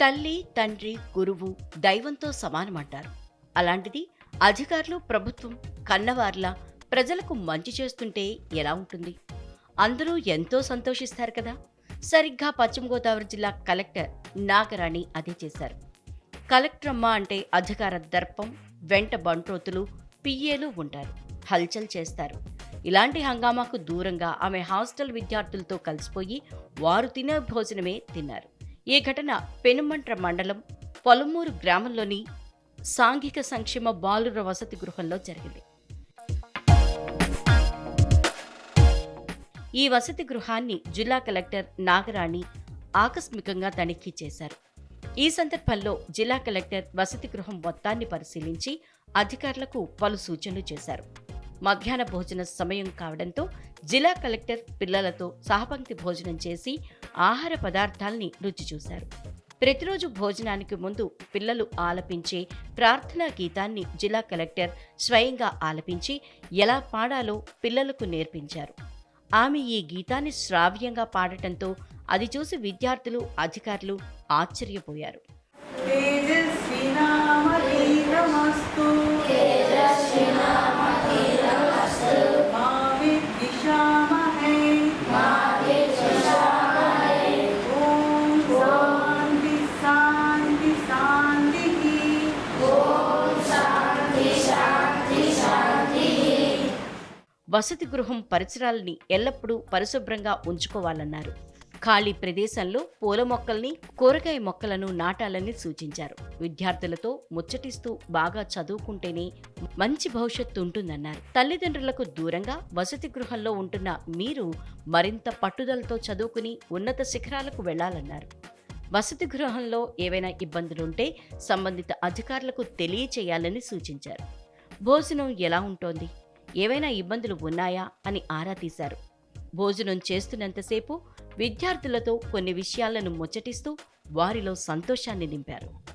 తల్లి తండ్రి గురువు దైవంతో సమానమంటారు. అలాంటిది అధికారులు ప్రభుత్వం కన్నవార్లా ప్రజలకు మంచి చేస్తుంటే ఎలా ఉంటుంది? అందరూ ఎంతో సంతోషిస్తారు కదా? సరిగ్గా పశ్చిమ గోదావరి జిల్లా కలెక్టర్ నాగరాణి అదే చేశారు. కలెక్టర్ అమ్మ అంటే అధికార దర్పం వెంట బంట్రోతులు పిఏలు ఉంటారు. హల్చల్ చేస్తారు. ఇలాంటి హంగామాకు దూరంగా ఆమె హాస్టల్ విద్యార్థులతో కలిసిపోయి వారు తినే భోజనమే తిన్నారు. ఈ ఘటన పెనుమంట్ర మండలం పొలమూరు గ్రామంలోని సాంఘిక సంక్షేమ బాలుర వసతి గృహంలో జరిగింది. ఈ వసతి గృహాన్ని జిల్లా కలెక్టర్ నాగరాణి ఆకస్మికంగా తనిఖీ చేశారు. ఈ సందర్భంలో జిల్లా కలెక్టర్ వసతి గృహం మొత్తాన్ని పరిశీలించి అధికారులకు పలు సూచనలు చేశారు. మధ్యాహ్న భోజన సమయం కావడంతో జిల్లా కలెక్టర్ పిల్లలతో సహపంక్తి భోజనం చేసి ఆహార పదార్థాల్ని రుచి చూశారు. ప్రతిరోజు భోజనానికి ముందు పిల్లలు ఆలపించే ప్రార్థనా గీతాన్ని జిల్లా కలెక్టర్ స్వయంగా ఆలపించి ఎలా పాడాలో పిల్లలకు నేర్పించారు. ఆమె ఈ గీతాన్ని శ్రావ్యంగా పాడటంతో అది చూసి విద్యార్థులు అధికారులు ఆశ్చర్యపోయారు. వసతి గృహం పరిసరాలని ఎల్లప్పుడూ పరిశుభ్రంగా ఉంచుకోవాలన్నారు. ఖాళీ ప్రదేశంలో పూల మొక్కల్ని కూరగాయ మొక్కలను నాటాలని సూచించారు. విద్యార్థులతో ముచ్చటిస్తూ బాగా చదువుకుంటేనే మంచి భవిష్యత్తు ఉంటుందన్నారు. తల్లిదండ్రులకు దూరంగా వసతి గృహంలో ఉంటున్న మీరు మరింత పట్టుదలతో చదువుకుని ఉన్నత శిఖరాలకు వెళ్ళాలన్నారు వసతి గృహంలో ఏవైనా ఇబ్బందులుంటే సంబంధిత అధికారులకు తెలియచేయాలని సూచించారు. భోజనం ఎలా ఉంటోంది? ఏవైనా ఇబ్బందులు ఉన్నాయా అని ఆరా తీశారు. భోజనం చేస్తున్నంతసేపు విద్యార్థులతో కొన్ని విషయాలను ముచ్చటిస్తూ వారిలో సంతోషాన్ని నింపారు.